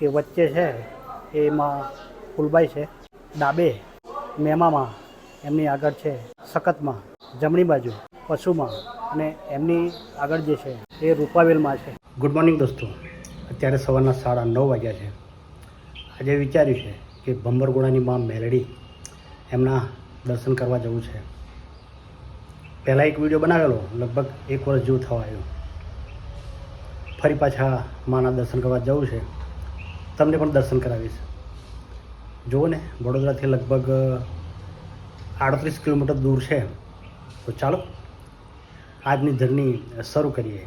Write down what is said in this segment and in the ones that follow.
કે વચ્ચે છે, એમાં ફૂલબાઈ છે, ડાબે મેમામાં, એમની આગળ છે, સખતમાં, જમણી બાજુ, પશુમાં અને એમની આગળ જે છે, એ રૂપાવેલમાં છે. ગુડ મોર્નિંગ દોસ્તો. અત્યારે સવારના સાડા નવ વાગ્યા છે. આજે વિચાર્યું છે કે ભંબરગોળાની મા મેલડી એમના દર્શન કરવા જવું છે. પહેલાં એક વીડિયો બનાવેલો, લગભગ એક વર્ષ જેવું થવા આવ્યું. ફરી પાછા માના દર્શન કરવા જવું છે. તમને પણ દર્શન કરાવીશ. જુઓ ને, વડોદરાથી લગભગ આડત્રીસ કિલોમીટર દૂર છે. તો ચાલો, આજની જર્ની શરૂ કરીએ.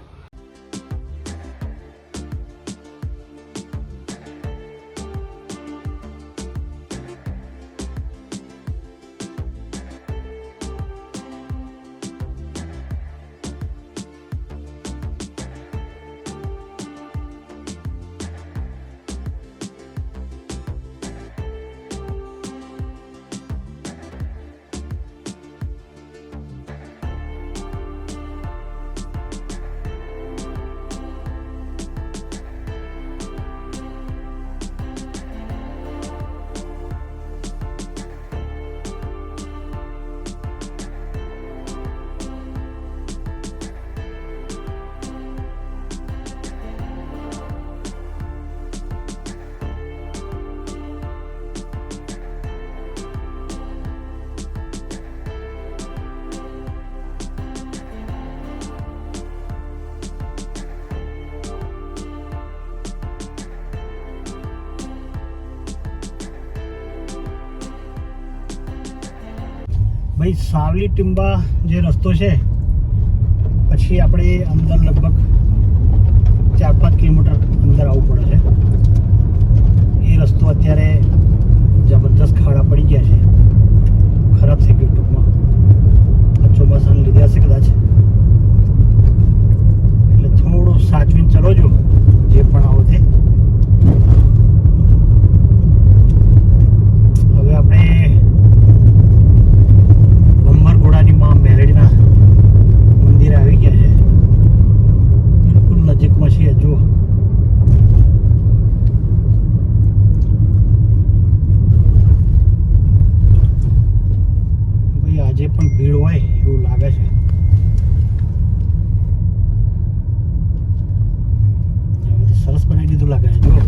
સાવલી ટિંબા જે રસ્તો છે, પછી આપણે અંદર લગભગ ચાર પાંચ કિલોમીટર અંદર આવવું પડે છે એ રસ્તો અત્યારે જબરદસ્ત ખાડા પડી ગયા છે ખરાબ થઈ ગયું ટૂંકમાં આ ચોમાસાને લીધે હશે કદાચ એટલે થોડું સાચવીને ચલો જો જે પણ આવો તે હવે આપણે ભંભરઘોડાની માં મેલડીના મંદિરે આવી ગયા છે બિલકુલ નજીકમાં છીએ જુઓ ભાઈ આજે પણ ભીડ હોય એવું લાગે છે હવે તો સરસ બનાવી દીધું લાગે છે જુઓ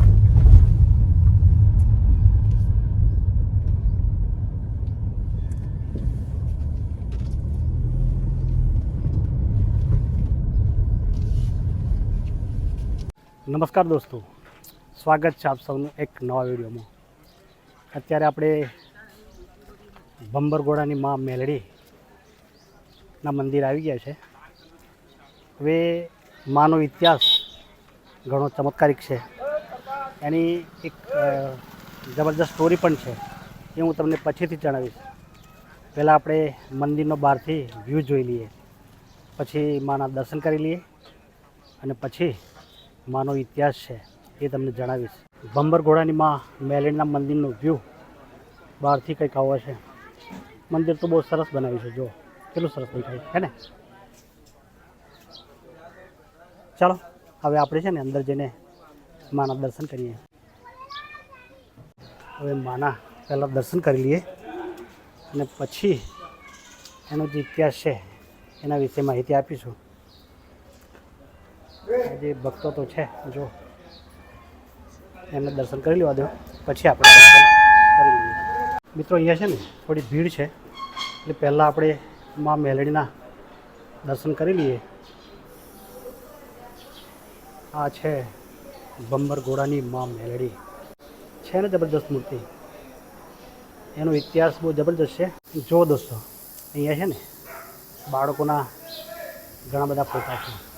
નમસ્કાર દોસ્તો. સ્વાગત છે આપ સૌનું એક નવા વિડીયોમાં. અત્યારે આપણે ભંબરગોડાની મા મેલડીના મંદિર આવી ગયા છે. હવે માનો ઇતિહાસ ઘણો ચમત્કારિક છે. એની એક જબરદસ્ત સ્ટોરી પણ છે. એ હું તમને પછીથી જણાવીશ. પહેલાં આપણે મંદિરનો બહારથી વ્યૂ જોઈ લઈએ. પછી માના દર્શન કરી લઈએ. અને પછી માનો ઇતિહાસ છે એ તમને જણાવીશ. ભંબર ઘોડાની માં મેલેન્ડના મંદિરનો વ્યૂ બહારથી કંઈક આવો છે મંદિર તો બહુ સરસ બનાવ્યું છે, જો. કેટલું સરસ દેખાય છે ને? ચાલો, હવે આપણે છે ને અંદર જઈને માના દર્શન કરીએ. હવે માના પહેલાં દર્શન કરી લઈએ અને પછી એનો જે ઇતિહાસ છે એના વિશે માહિતી આપીશું. જે ભક્તો તો છે, જો. એમને દર્શન કરી લેવા દો. પછી આપણે મિત્રો, અહીંયા છે ને થોડી ભીડ છે. એટલે પહેલાં આપણે મા મેલડીના દર્શન કરી લઈએ. આ છે બંબર ઘોડાની મા મેલડી છે ને જબરદસ્ત મૂર્તિ. એનો ઇતિહાસ બહુ જબરદસ્ત છે. જો દોસ્તો, અહીંયા છે ને બાળકોના ઘણા બધા ફોટા છે.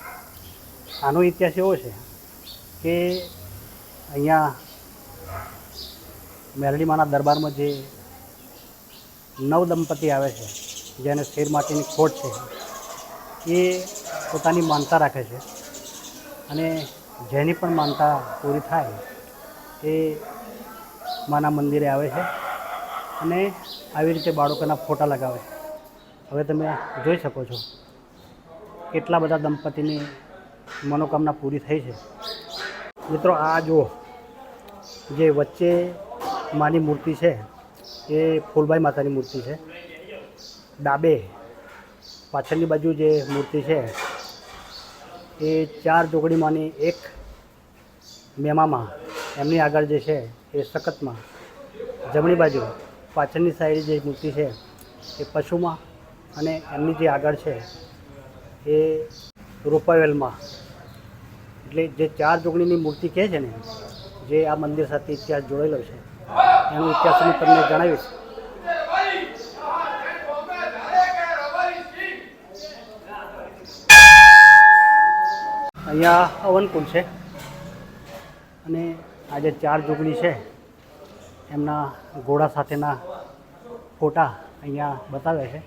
આનો ઇતિહાસ એવો છે કે અહીંયા મેરડીમાના દરબારમાં જે નવ દંપતી આવે છે, જેને શેર માટેની ખોટ છે, એ પોતાની માનતા રાખે છે અને જેની પણ માનતા પૂરી થાય એ માના મંદિરે આવે છે અને આવી રીતે બાળકોના ફોટા લગાવે હવે તમે જોઈ શકો છો કેટલા બધા દંપતીની મનોકામના પૂરી થઈ છે. મિત્રો, આ જુઓ. જે વચ્ચે માની મૂર્તિ છે, એ ફૂલબાઈ માતાની મૂર્તિ છે. ડાબે પાછળની બાજુ જે મૂર્તિ છે, એ ચાર જોગણીમાંની એક મેમામાં એમની આગળ જે છે, એ સખતમાં જમણી બાજુ પાછળની સાઈડ જે મૂર્તિ છે, એ પશુમાં અને એમની જે આગળ છે, એ રૂપાવેલમાં. એટલે જે ચાર જોગણીની મૂર્તિ કહે છે ને, જે આ મંદિર સાથે ઇતિહાસ જોડેલો છે, એનો ઇતિહાસ હું તમને જણાવીશ. અહીંયા અવનકુંડ છે, અને આ જે ચાર જોગણી છે, એમના ઘોડા સાથેના ફોટા અહીંયા બતાવે છે.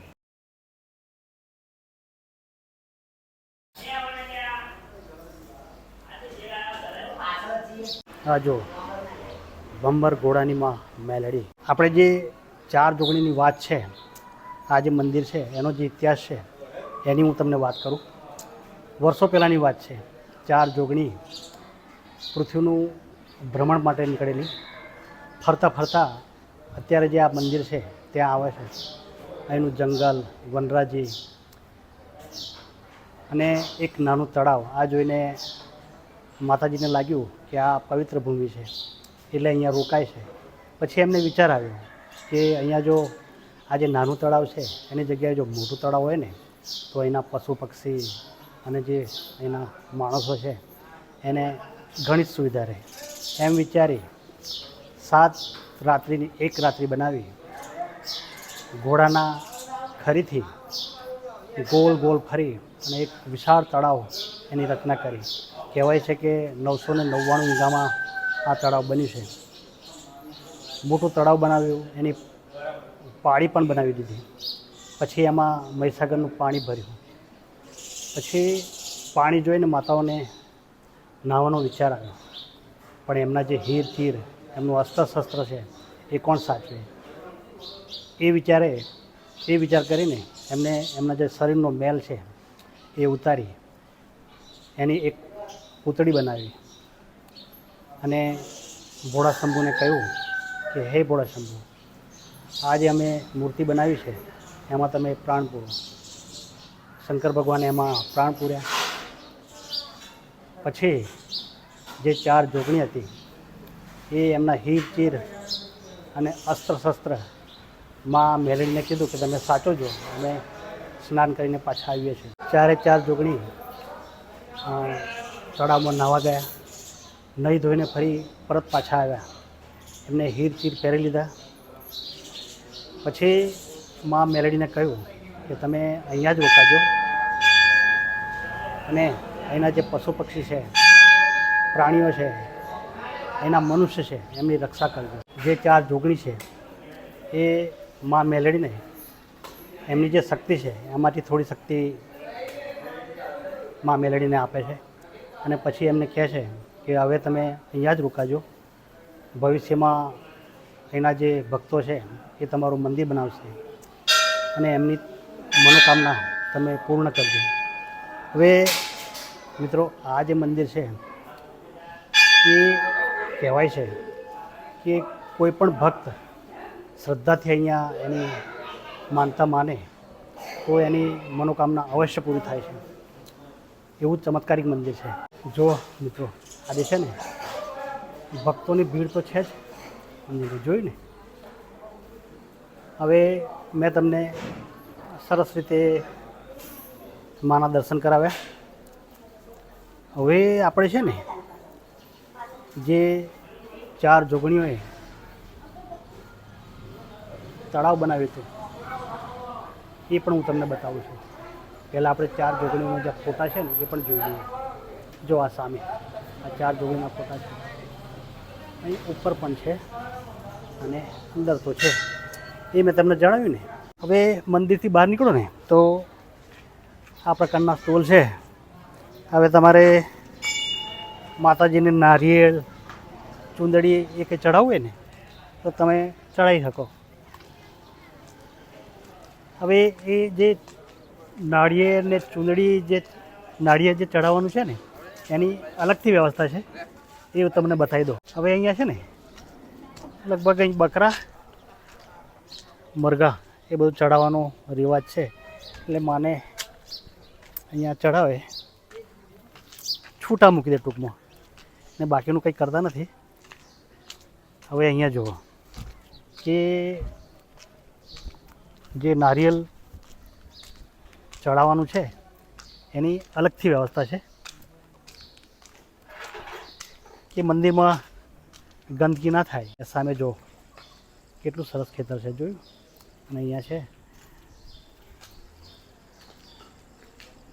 આ જો ભંબર ઘોડાની માં મેલડી. આપણે જે ચાર જોગણીની વાત છે, આ જે મંદિર છે, એનો જે ઇતિહાસ છે, એની હું તમને વાત કરું. વર્ષો પહેલાંની વાત છે, ચાર જોગણી પૃથ્વીનું ભ્રમણ માટે નીકળેલી. ફરતા ફરતા અત્યારે જે આ મંદિર છે, ત્યાં આવે છે. અહીંનું જંગલ, વનરાજી અને એક નાનું તળાવ. આ જોઈને માતાજીને લાગ્યું કે આ પવિત્ર ભૂમિ છે, એટલે અહીંયા રોકાય છે. પછી એમને વિચાર આવ્યો કે અહીંયા જો આ જે નાનું તળાવ છે, એની જગ્યાએ જો મોટું તળાવ હોય ને, તો અહીંના પશુ પક્ષી અને જે અહીંના માણસો છે, એને ઘણી જ સુવિધા રહે. એમ વિચારી સાત રાત્રિની એક રાત્રિ બનાવી, ઘોડાના ખરીથી ગોળ ગોળ ફરી અને એક વિશાળ તળાવ એની રચના કરી. કહેવાય છે કે નવસો ને નવ્વાણું વીઘામાં આ તળાવ બન્યું છે. મોટું તળાવ બનાવ્યું, એની પાળી પણ બનાવી દીધી. પછી એમાં મહીસાગરનું પાણી ભર્યું. પછી પાણી જોઈને માતાઓને નાહવાનો વિચાર આવ્યો. પણ એમના જે હીર તીર, એમનું અસ્ત્ર શસ્ત્ર છે, એ કોણ સાચવે? એ વિચારે, એ વિચાર કરીને એમને એમના જે શરીરનો મેલ છે, એ ઉતારી. એની એક પૂતળી બનાવી. અને ભોળા શંભુને કહ્યું કે, હે ભોળા શંભુ આ જે અમે મૂર્તિ બનાવી છે, એમાં તમે પ્રાણ પૂરો. શંકર ભગવાને એમાં પ્રાણ પૂર્યા. પછી જે ચાર જોગણી હતી, એ એમના હીર, ચીર અને અસ્ત્ર શસ્ત્રમાં મેળવીને કીધું કે, તમે સાચો જો અમે સ્નાન કરીને પાછા આવીએ છીએ. ચારે ચાર જોગણી તળાવમાં નાહવા ગયા. નહીં ધોઈને ફરી પરત પાછા આવ્યા. એમને હીર ચીર પહેરી લીધા. પછી મા મેલડીને કહ્યું કે તમે અહીંયા જ રોકાજો. અને અહીંના જે પશુ પક્ષી છે, પ્રાણીઓ છે અહીંના મનુષ્ય છે, એમની રક્ષા કરજો. જે ચાર જોગણી છે, એ મા મેલડીને એમની જે શક્તિ છે, એમાંથી થોડી શક્તિ માં મેલડીને આપે છે. અને પછી એમને કહે છે કે હવે તમે અહીંયા જ રોકાજો. ભવિષ્યમાં એના જે ભક્તો છે એ તમારું મંદિર બનાવશે અને એમની મનોકામના તમે પૂર્ણ કરજો. હવે મિત્રો, આ જે મંદિર છે એ કહેવાય છે કે કોઈ પણ ભક્ત શ્રદ્ધાથી અહીંયા એની માનતા માને, તો એની મનોકામના અવશ્ય પૂરી થાય છે. એવું ચમત્કારિક મંદિર છે. જો, મિત્રો, આજે છે ને ભક્તોની ભીડ તો છે જ. મંદિરે જોયું ને, હવે મેં તમને સરસ રીતે માના દર્શન કરાવ્યા. હવે આપણે છે ને જે ચાર જોગણીઓએ તળાવ બનાવ્યું હતું, એ પણ હું તમને બતાવું છું. પહેલાં આપણે ચાર જોગણીઓના જે ફોટા છે ને, એ પણ જોઈ લઈએ. જો આ સામે. આ ચાર જોગણીના ફોટા છે. અહીં ઉપર પણ છે અને અંદર તો છે. એ મેં તમને જણાવ્યું ને. હવે મંદિરથી બહાર નીકળો ને, તો આ પ્રકારના સ્ટોલ છે. હવે તમારે માતાજીને નારિયેળ, ચૂંદડી એ કંઈ ચડાવવું ને, તો તમે ચડાવી શકો. હવે એ જે નાળિયેર ને ચૂંદડી જે, નાળિયેર જે ચડાવવાનું છે ને એની અલગથી વ્યવસ્થા છે. એ તમને બતાવી દઉં. હવે અહીંયા છે ને, લગભગ અહીં બકરા, મરઘા એ બધું ચડાવવાનો રિવાજ છે. એટલે માને અહીંયા ચડાવે છૂટા મૂકી દે ટૂંકમાં. ને બાકીનું કંઈ કરતા નથી. હવે અહીંયા જુઓ. કે જે નારિયેલ ચડાવવાનું છે, એની અલગથી વ્યવસ્થા છે. કે મંદિરમાં ગંદકી ના થાય. એ સામે જો કેટલું સરસ ખેતર છે જોયું. અને અહીંયા છે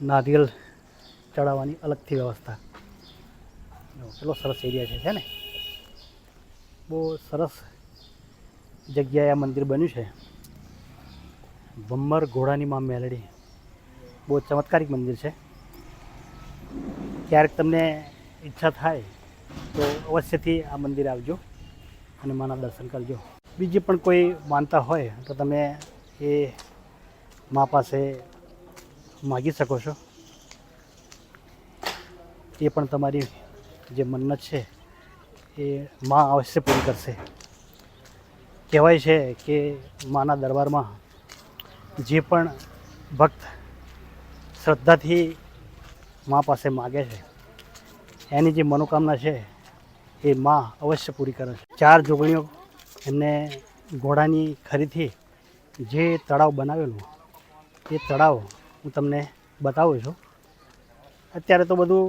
નારિયેલ ચડાવવાની અલગથી વ્યવસ્થા. કેટલો સરસ એરિયા છે છે ને? બહુ સરસ જગ્યાએ આ મંદિર બન્યું છે. ભમ્મર ઘોડાની માં મેલડી. બહુ ચમત્કારિક મંદિર છે. ક્યારેક તમને ઈચ્છા થાય તો અવશ્યથી આ મંદિર આવજો અને માના દર્શન કરજો. બીજી પણ કોઈ માનતા હોય તો તમે એ મા પાસે માગી શકો છો. એ પણ તમારી જે મન્નત છે એ મા અવશ્ય પૂરી કરશે. કહેવાય છે કે માના દરબારમાં જે પણ ભક્ત શ્રદ્ધાથી મા પાસે માગે છે એની જે મનોકામના છે, એ માં અવશ્ય પૂરી કરે છે. ચાર જોગણીઓ એમને ઘોડાની ખરીથી જે તળાવ બનાવેલું, એ તળાવ હું તમને બતાવું છું. અત્યારે તો બધું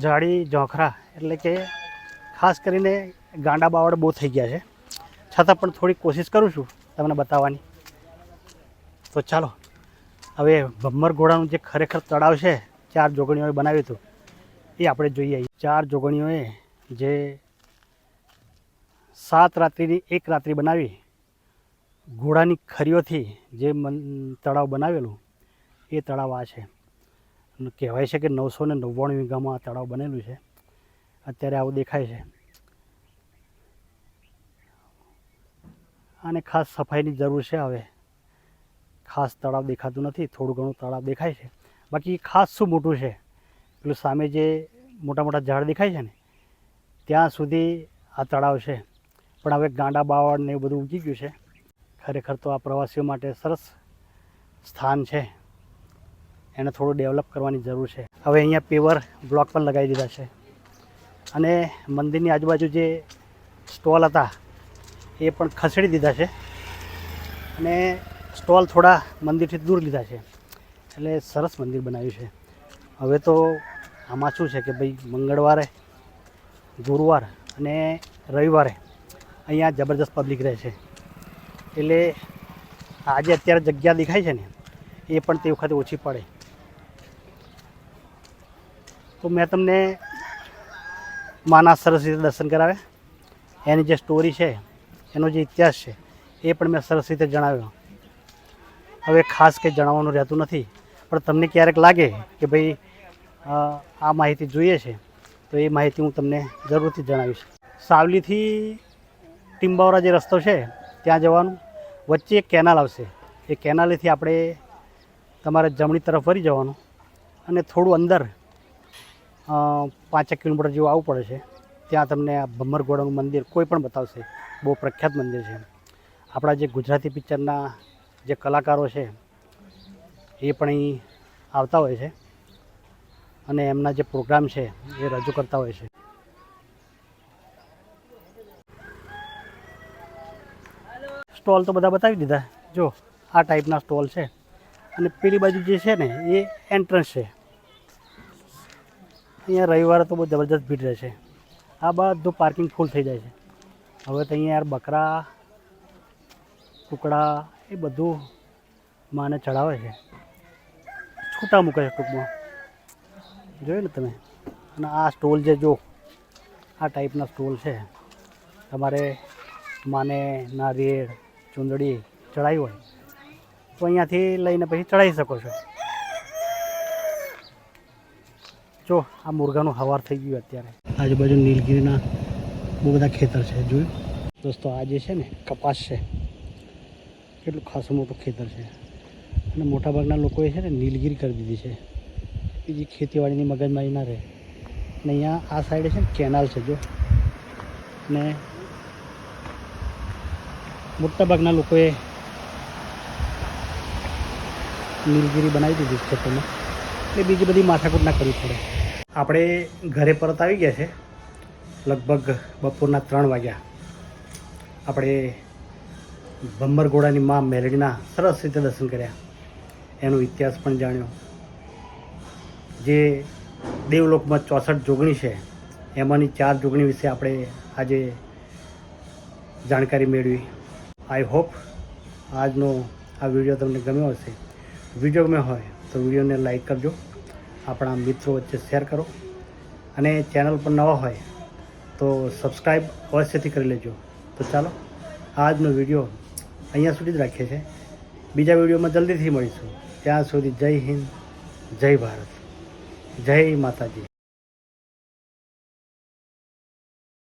જાડી ઝોંખરા એટલે કે ખાસ કરીને ગાંડા બાવળ બહુ થઈ ગયા છે. છતાં પણ થોડી કોશિશ કરું છું તમને બતાવવાની. તો ચાલો, હવે ભમ્મર ઘોડાનું જે ખરેખર તળાવ છે, ચાર જોગણીઓએ બનાવ્યું હતું એ આપણે જોઈએ ચાર જોગણીઓએ જે સાત રાત્રિની એક રાત્રિ બનાવી, ઘોડાની ખરીઓથી જે તળાવ બનાવેલું, એ તળાવ આ છે. કહેવાય છે કે નવસો ને નવ્વાણું વીઘામાં આ તળાવ બનેલું છે. અત્યારે આવું દેખાય છે. અને ખાસ સફાઈની જરૂર છે હવે. ખાસ તળાવ દેખાતું નથી, થોડું ઘણું તળાવ દેખાય છે. બાકી ખાસ શું મોટું છે? પેલું સામે જે મોટા મોટા ઝાડ દેખાય છે ને, ત્યાં સુધી આ તળાવ છે. પણ હવે ગાંડા બાવળ ને એવું બધું ઉગી ગયું છે. ખરેખર તો આ પ્રવાસીઓ માટે સરસ સ્થાન છે. એને થોડું ડેવલપ કરવાની જરૂર છે. હવે અહીંયા પેવર બ્લોક પણ લગાવી દીધા છે. અને મંદિરની આજુબાજુ જે સ્ટોલ હતા, એ પણ ખસેડી દીધા છે. અને સ્ટોલ થોડા મંદિરથી દૂર લીધા છે. એટલે સરસ મંદિર બનાવ્યું છે. હવે તો આમાં શું છે કે ભાઈ મંગળવારે, ગુરુવાર અને રવિવારે અહીંયા જબરદસ્ત પબ્લિક રહે છે. એટલે આજે અત્યારે જગ્યા દેખાય છે ને, એ પણ તે વખતે ઓછી પડે. તો મેં તમને માના સરસ રીતે દર્શન કરાવ્યા. એની જે સ્ટોરી છે, એનો જે ઇતિહાસ છે, એ પણ મેં સરસ રીતે જણાવ્યો. હવે ખાસ કંઈ જણાવવાનું રહેતું નથી. પણ તમને ક્યારેક લાગે કે ભાઈ આ માહિતી જોઈએ છે, તો એ માહિતી હું તમને જરૂરથી જણાવીશ. સાવલીથી ટીંબાવરા જે રસ્તો છે, ત્યાં જવાનું. વચ્ચે એક કેનાલ આવશે. એ કેનાલેથી આપણે તમારે જમણી તરફ વળી જવાનું અને થોડું અંદર પાંચેક કિલોમીટર જેવું આવવું પડે છે. ત્યાં તમને આ ભમ્મરગોડાનું મંદિર કોઈ પણ બતાવશે. બહુ પ્રખ્યાત મંદિર છે. આપણા જે ગુજરાતી પિક્ચરના જે કલાકારો છે એ પણ અહીં આવતા હોય છે. અને એમના જે પ્રોગ્રામ છે, એ રજૂ કરતા હોય છે. સ્ટોલ તો બધા બતાવી દીધા. જો, આ ટાઈપના સ્ટોલ છે. અને પેલી બાજુ જે છે ને, એ એન્ટ્રન્સ છે. અહીંયા રવિવારે તો બહુ જબરજસ્ત ભીડ રહે છે. આ બધું પાર્કિંગ ફૂલ થઈ જાય છે. હવે તો અહીંયા યાર બકરા, કુકડા, એ બધું માને ચડાવે છે. છૂટા મૂકે છે ટૂંકમાં. જોયું ને તમે? અને આ સ્ટોલ જે જો, આ ટાઈપના સ્ટોલ છે. તમારે માને, નારિયેળ, ચૂંદડી ચડાવી હોય, તો અહીંયાથી લઈને પછી ચડાવી શકો છો. જો, આ મુરઘાનું હવાર થઈ ગયું અત્યારે. આજુબાજુ નીલગીરીના બહુ બધા ખેતર છે, જોયું? દોસ્તો, આ જે છે ને, કપાસ છે. કેટલું ખાસું મોટું ખેતર છે. અને મોટાભાગના લોકોએ છે ને નીલગીરી કરી દીધી છે. બીજી ખેતીવાડીની મગજમારી ના રહે. અને અહીંયા આ સાઈડે છે ને કેનાલ છે જો. ને મોટાભાગના લોકોએ નીલગીરી બનાવી દીધી છે તમે એટલે બીજી બધી માથાકૂટ ના કરવી પડે. આપણે ઘરે પરત આવી ગયા છે. લગભગ બપોરના ત્રણ વાગ્યા. આપણે ભમ્મરગોડાની મા મેલડીના સરસ રીતે દર્શન કર્યા. એનો ઇતિહાસ પણ જાણ્યો. જે દેવલોકમાં ચોસઠ જોગણી છે, એમાંની ચાર જોગણી વિશે આપણે આજે જાણકારી મેળવી. આઈ હોપ આજનો આ વીડિયો તમને ગમ્યો હશે. વીડિયો ગમ્યો હોય તો વિડીયોને લાઈક કરજો, આપણા મિત્રો વચ્ચે શેર કરો, અને ચેનલ પર નવા હોય તો સબસ્ક્રાઈબ અવશ્યથી કરી લેજો. તો ચાલો, આજનો વીડિયો અહીંયા સુધી જ રાખીએ છીએ. બીજા વિડીયોમાં જલ્દીથી મળીશું. ત્યાં સુધી જય હિન્દ જય ભારત. જય માતાજી.